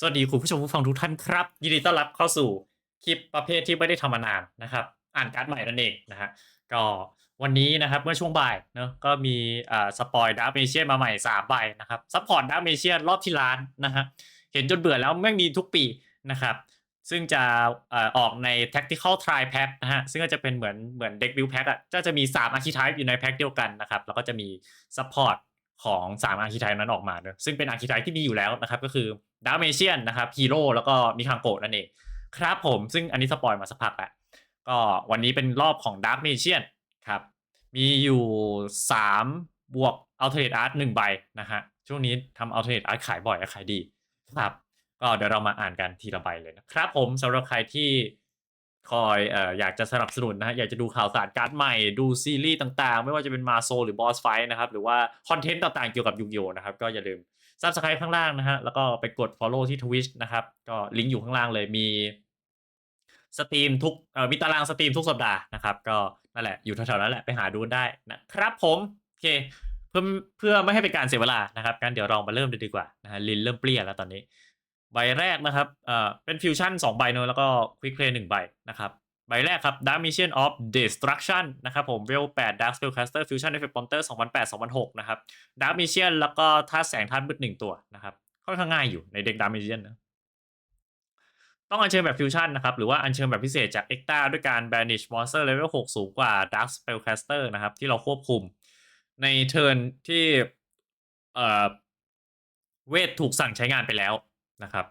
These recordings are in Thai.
สวัสดีคุณผู้ชมผู้ฟังทุกท่านครับ ยินดีต้อนรับเข้าสู่คลิปประเภทที่ไม่ได้ทำมานานนะครับ อ่านการ์ดใหม่นั่นเองนะฮะก็วันนี้นะครับเมื่อช่วงบ่ายเนอะก็มีอ่าสปอยดาร์เมเชียมาใหม่3ใบนะครับซัพพอร์ตดาร์เมเชียรอบที่ร้านนะฮะเห็นจนเบื่อแล้วแม่งมีทุกปีนะครับ ซึ่งจะอ่อออกใน tactical try pack นะฮะซึ่งก็จะเป็นเหมือนเหมือน deck build pack อะก็จะมี3 archetype อยู่ในแพ็คเดียวกันนะครับแล้วก็จะมี support ของ3 archetype นั้นออกมาเนอะซึ่งเป็น archetype ที่มีอยู่แล้วนะครับ ก็คือดาร์เมเชียนนะครับฮีโร่แล้วก็มีคังโกะนั่นเองครับผมซึ่งอันนี้สปอยมาสักพักแล้วก็วันนี้เป็นรอบของดาร์เมเชียนครับมีอยู่ 3 บวกอัลเทอร์เนทอาร์ตหนึ่งใบนะฮะช่วงนี้ทำอัลเทอร์เนทอาร์ตขายบ่อยและขายดีครับก็เดี๋ยวเรามาอ่านกันทีละใบเลยนะครับผมสำหรับใครที่ คอยเอ่ออยากจะสนับสนุนนะฮะอยากจะดูข่าวสารการ์ดใหม่ดูซีรีส์ต่างๆ ไม่ว่าจะเป็นมาโซหรือบอสไฟนะครับหรือว่าคอนเทนต์ต่างๆเกี่ยวกับยูกิโอนะครับก็อย่าลืมซับสไคร b ์ข้างล่างนะฮะแล้วก็ไปกด Follow ที่ Twitch นะครับก็ลิงก์อยู่ข้างล่างเลยมีสตรีมทุกเอ่อมีตารางสตรีมทุกสัปดาห์นะครับก็นั่นแหละอยู่แถวๆนั้นแหละไปหาดูได้นะครับผมโอเคเพื่อเพื่อไม่ให้เป็นการเสียเวลานะครับงั้นเดี๋ยวเรามาเริ่มดีกว่านะฮะลินเริ่มเปลี่ยแล้วตอนนี้ ใบแรกนะครับเอ่อเป็นฟิวชั่น2ใบเนอะแล้วก็ควิกเพลย์หนึ่งใบนะครับใบแรกครับ Dark Mission of Destruction นะครับผม เวล 8 Dark Spellcaster Fusion Effect Monster 2008 2006 นะครับ Dark Mission แล้วก็ธาตุแสงธาตุมืดหนึ่งตัวนะครับ ค่อนข้างง่ายอยู่ในเด็ก Dark Mission นะ ต้องอัญเชิญแบบฟิวชั่นนะครับ หรือว่าอัญเชิญแบบพิเศษจาก e x t a ด้วยการ banish monster level 6 สูงกว่า Dark Spellcaster นะครับ ที่เราควบคุม ในเทิร์นที่เอ่อเวทถูกสั่งใช้งานไปแล้ว นะครับ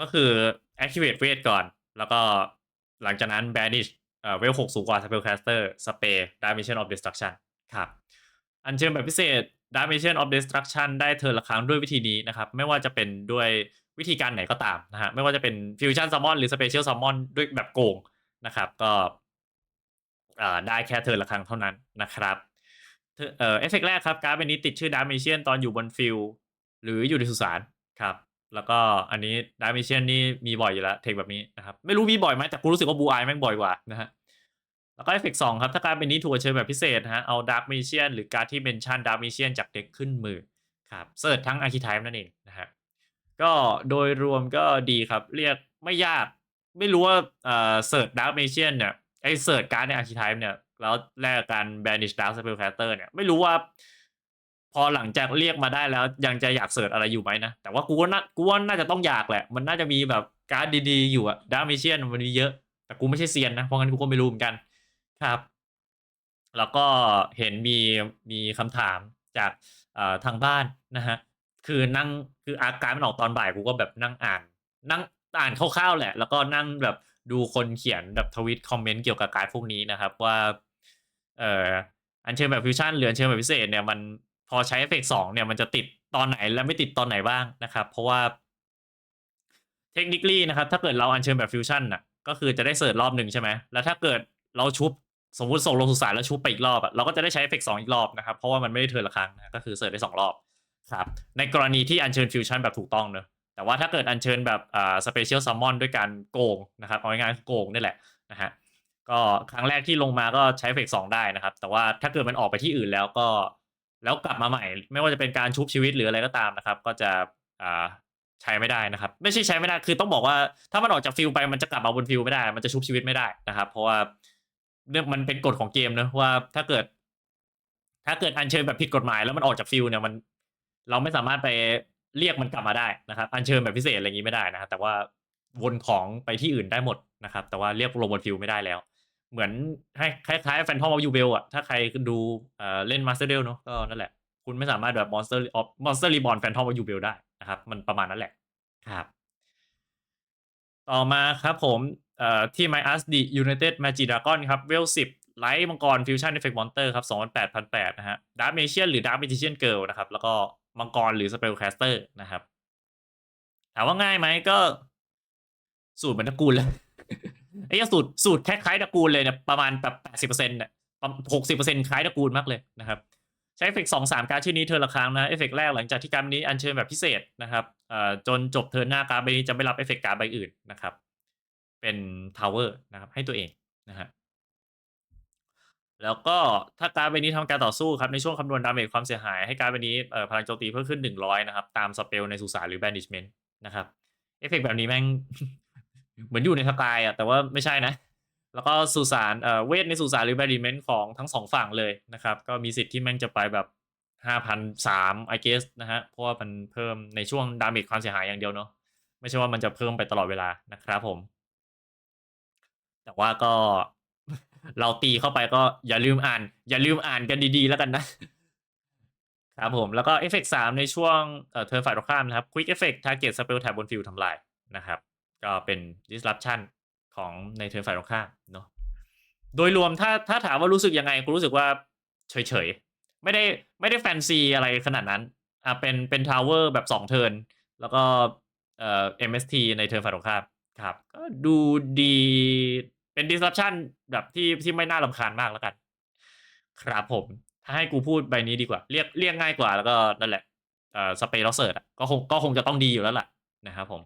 ก็คือ activate เวทก่อน แล้วก็หลังจากนั้น banish เอ่อเวล6สูงกว่า spellcaster spray dimension of destruction ครับ อัญเชิญแบบพิเศษ dimension of destruction ได้เทิร์นละครั้งด้วยวิธีนี้นะครับ ไม่ว่าจะเป็นด้วยวิธีการไหนก็ตามนะฮะ ไม่ว่าจะเป็น fusion summon หรือ special summon ด้วยแบบโกงนะครับ ก็อ่าได้แค่เทิร์นละครั้งเท่านั้นนะครับเอ่อเอฟเฟกต์แรกครับการ์ดใบนี้ติดชื่อ dimension ตอนอยู่บนฟิลหรืออยู่ในสุสาน ครับ แล้วก็อันนี้ dimension นี่มีบ่อยอยู่แล้วเทคแบบนี้นะครับ ไม่รู้มีบ่อยไหมแต่กูรู้สึกว่าบูอายแม่งบ่อยกว่านะฮะแล้วก็เอฟเฟกต์สองครับ ถ้าการเป็นนี้ถูกอัญเชิญแบบพิเศษนะฮะเอาดาร์ m เมเชียนหรือการที่เมนชั่นดาร์ m เมเชียนจากเด็กขึ้นมือครับเสิร์ชทั้งอาร์คิไทป์นั่นเองนะฮะก็โดยรวมก็ดีครับ เรียกไม่ยาก ไม่รู้ว่าเอ่อเสิร์ชดาร์ m เมเชียนเนี่ยไอเสิร์ชการ์ดในอาร์คิไทป์เนี่ยแล้วแลกการ banish dark spell caster เนี่ยไม่รู้ว่า พอหลังจากเรียกมาได้แล้วยังจะอยากเสิร์ชอะไรอยู่ไหมนะ แต่ว่ากูว่าน่ากูว่าน่าจะต้องอยากแหละ มันน่าจะมีแบบการ์ดดีๆอยู่อะดาร์ m เมเชียนมันมีเยอะ แต่กูไม่ใช่เซียนนะ เพราะงั้นกูก็ไม่รู้เหมือนกันครับ แล้วก็เห็นมีมีคำถามจากเอ่อทางบ้านนะฮะ คือนั่งคืออาการดมันออกตอนบ่ายกูก็แบบนั่งอ่าน นั่งอ่านคร่าวๆแหละ แล้วก็นั่งแบบดูคนเขียนแบบทวิตคอมเมนต์เกี่ยวกับการดพวกนี้นะครับว่า เอ่ออัญเชิญแบบฟิวชั่นหรืออัญเชิญแบบพิเศษเนี่ยมัน พอใช้เอฟเฟกสองเนี่ยมันจะติดตอนไหนและไม่ติดตอนไหนบ้างนะครับ เพราะว่าเทคนิคลี่นะครับ ถ้าเกิดเราอัญเชิญแบบฟิวชั่นน่ะก็คือจะได้เสิร์ชรอบหนึ่งใช่ไหมแล้วถ้าเกิดเราชุบสมมติส่งลงสุสานแล้วชุบไปอีกรอบอะเราก็จะได้ใช้เอฟเฟกสองอีกรอบนะครับ เพราะว่ามันไม่ได้เทิร์นละครั้งนะก็คือเสิร์ชได้สองรอบครับในกรณีที่อัญเชิญฟิวชั่นแบบถูกต้องเนอะแต่ว่าถ้าเกิดอัญเชิญแบบอ่าสเปเชียลซัมมอนด้วยการโกงนะครับเอาง่ายๆโกงนี่แหละนะฮะก็ครั้งแรกที่ลงมาก็ใช้เอฟเฟกสองได้นะครับ แต่ว่าถ้าเกิดมันออกไปที่อื่นแล้วก็ แล้วกลับมาใหม่ ไม่ว่าจะเป็นการชุบชีวิตหรืออะไรก็ตามนะครับ ก็จะอ่าใช้ไม่ได้นะครับ ไม่ใช่ใช้ไม่ได้คือต้องบอกว่าถ้ามันออกจากฟิลไปมันจะกลับมาบนฟิลไม่ได้ มันจะชุบชีวิตไม่ได้นะครับ เพราะว่าเรื่องมันเป็นกฎของเกมนะว่าถ้าเกิด ถ้าเกิดอัญเชิญแบบผิดกฎหมาย แล้วมันออกจากฟิลเนี่ยมัน เราไม่สามารถไปเรียกมันกลับมาได้นะครับ อัญเชิญแบบพิเศษอะไรอย่างนี้ไม่ได้นะแต่ว่าวนของไปที่อื่นได้หมดนะครับ แต่ว่าเรียกลงบนฟิลไม่ได้แล้ว เหมือนให้คล้ายๆแฟนทอมออฟยูเบลอะถ้าใครดูเอ่อเล่นมาสเตอร์เดลเนาะก็นั่นแหละ คุณไม่สามารถแบบมอนสเตอร์ออฟมอนสเตอร์รีบอลแฟนทอมออฟยูเบลได้นะครับ มันประมาณนั้นแหละครับ ต่อมาครับผมเอ่อที่ My a s d United Magic Dragon ครับเวล10ไลท์มังกรฟิวชั่นเอฟเฟกต์มอนเตอร์ครับ2008นแปดพันแปดนะฮะดาร์เมเชียนหรือดาร์เมจิเ i ียนเกิลนะครับ แล้วก็มังกรหรือสเปลแคสเตอร์นะครับ ถามว่าง่ายไหมก็ สูตรเหมือนตระกูลเลย ไอ้สูตรสูตรคล้ายๆตระกูลเลยเนี่ยประมาณแบบแปดสิบเปอร์เซ็นต์เนี่ยหกสิบเปอร์เซ็นต์คล้ายตระกูลมากเลยนะครับ ใช้เอฟเฟกต์สองสามการดชื่อนี้เทิร์ละครั้งนะเอฟเฟกต์แรกหลังจากที่การดนี้อัญเชิญแบบพิเศษนะครับเอ่อจนจบเทิร์นหน้าการดใบนี้จะไม่รับเอฟเฟกต์การดใบอื่นนะครับ เป็นทาวเวอร์นะครับ ให้ตัวเองนะฮะแล้วก็ถ้าการดใบนี้ทำการต่อสู้ครับในช่วงคำนวณดาเมจความเสียหายให้การดใบนี้เอ่อพลังโจมตีเพิ่มขึ้นหนึ่งร้อยนะครับ ตามสเปลในสุสานหรือ banishment นะครับเอฟเฟกต์แบบนี้แม่ง เหมือนอยู่ในสกายอะแต่ว่าไม่ใช่นะ แล้วก็สุสานเอ่อเวทในสุสานหรือแบดิเมนต์ของทั้งสองฝั่งเลยนะครับ ก็มีสิทธิ์ที่แม่งจะไปแบบห้าพันสาม I guess นะฮะ เพราะว่ามันเพิ่มในช่วงดาเมจความเสียหายอย่างเดียวเนาะไม่ใช่ว่ามันจะเพิ่มไปตลอดเวลานะครับผม แต่ว่าก็เราตีเข้าไปก็อย่าลืมอ่าน อย่าลืมอ่านกันดีๆแล้วกันนะครับผม แล้วก็เอฟเฟกสามในช่วงเอ่อเทิร์นฝ่ายตรงข้ามนะครับ Quick Effect Target Spell Tab บนฟิลทำลายนะครับ ก็เป็น Disruption ของในเทิร์นฝ่ายตรงข้ามเนาะโดยรวมถ้าถ้าถามว่ารู้สึกยังไงกูรู้สึกว่าเฉยๆ ไม่ได้ไม่ได้แฟนซีอะไรขนาดนั้นอะเป็นเป็นทาวเวอร์แบบสองเทิร์นแล้วก็เอ่อ MST ในเทิร์นฝ่ายตรงข้ามครับ ก็ดูดีเป็น disruption แบบที่ที่ไม่น่ารำคาญมากแล้วกัน ครับผม ถ้าให้กูพูดใบนี้ดีกว่า เรียกเรียกง่ายกว่าแล้วก็นั่นแหละเอ่อสเปรย์ล็อเซิร์ตก็คงก็คงจะต้องดีอยู่แล้วล่ะนะครับผม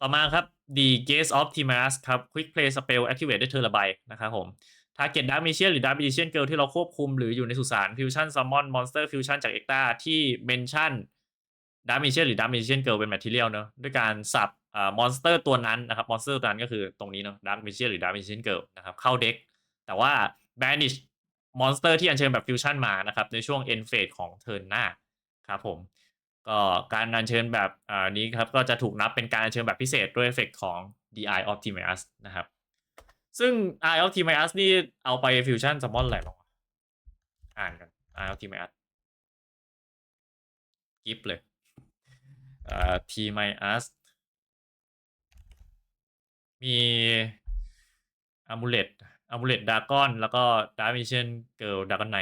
ต่อมาครับ The Gaze of Timaeus ครับ Quick Play Spell Activate ได้เทอร์ละใบนะครับผม Target Dark Magician หรือ Dark Magician Girl ที่เราควบคุมหรืออยู่ในสุสาน Fusion Summon Monster Fusion จาก Ekta ที่ Mention Dark Magician หรือ Dark Magician Girl เป็น Material เนอะด้วยการสับอ่ามอนสเตอร์ตัวนั้นนะครับมอนสเตอร์ตัวนั้นก็คือตรงนี้เนอะ Dark Magician หรือ Dark Magician Girl นะครับเข้าเด็กแต่ว่า Banish มอนสเตอร์ที่อัญเชิญแบบฟิวชั่นมานะครับในช่วง end phase ของเทิร์นหน้าครับผม ก็การอัญเชิญแบบอ่านี้ครับก็จะถูกนับเป็นการอัญเชิญแบบพิเศษด้วยเอฟเฟกของ DI of Timaeus นะครับ ซึ่ง Eye of Timaeus นี่เอาไปฟิวชั่นซัมมอนอะไรบ้างวะอ่านกัน Eye of Timaeus กิฟเลยอ่า Timaeus มีอามูเลตอามูเลตดากอนแล้วก็ดาร์มิเชนเกิลดากอนไน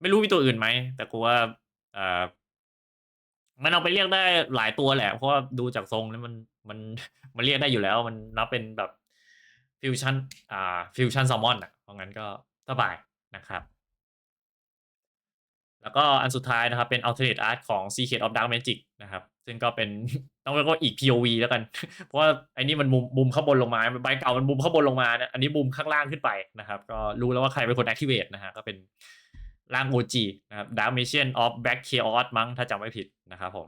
ไม่รู้มีตัวอื่นไหม แต่กูว่าอ่า มันเอาไปเรียกได้หลายตัวแหละ เพราะว่าดูจากทรงแล้วมันมันมันเรียกได้อยู่แล้ว มันนับเป็นแบบฟิวชั่นอ่าฟิวชั่นแซลมอนอะเพราะงั้นก็สบายนะครับ แล้วก็อันสุดท้ายนะครับ เป็น alternate art ของ Secret of Dark Magic นะครับ ซึ่งก็เป็นต้องเรียกว่าอีก POV แล้วกัน เพราะว่าไอ้นี่มันมุมมุมข้างบนลงมาใบเก่ามันมุมข้างบนลงมาเนี่ยอันนี้มุมข้างล่างขึ้นไปนะครับ ก็รู้แล้วว่าใครเป็นคน activate นะฮะก็เป็น ร่าง OG นะครับ Dark Magician of Black Chaos มั้งถ้าจำไม่ผิดนะครับผม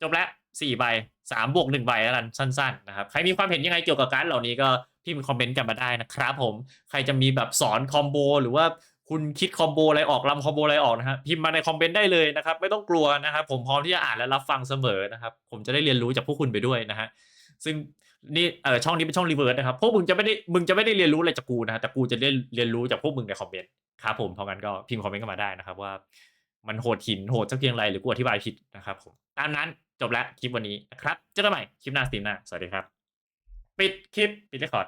จบแล้วสี่ใบสามบวกหนึ่งใบแล้วกันสั้นๆนะครับ ใครมีความเห็นยังไงเกี่ยวกับการเหล่านี้ก็พิมพ์คอมเมนต์กันมาได้นะครับผม ใครจะมีแบบสอนคอมโบหรือว่าคุณคิดคอมโบอะไรออกลำคอมโบอะไรออกนะฮะพิมพ์มาในคอมเมนต์ได้เลยนะครับ ไม่ต้องกลัวนะครับ ผมพร้อมที่จะอ่านและรับฟังเสมอนะครับ ผมจะได้เรียนรู้จากพวกคุณไปด้วยนะฮะซึ่ง นี่เออช่องนี้เป็นช่องรีเวิร์สนะครับพวกมึงจะไม่ได้มึงจะไม่ได้เรียนรู้อะไรจากกูนะฮะแต่กูจะได้เรียนรู้จากพวกมึงในคอมเมนต์ครับผมเพราะงั้นก็พิมพ์คอมเมนต์กันมาได้นะครับว่า มันโหดหินโหดสักเพียงไรหรือกูอธิบายผิดนะครับผมตามนั้นจบแล้วคลิปวันนี้นะครับเจอกันใหม่คลิปหน้าสตรีมหน้าสวัสดีครับ ปิดคลิปปิดเรคคอร์ด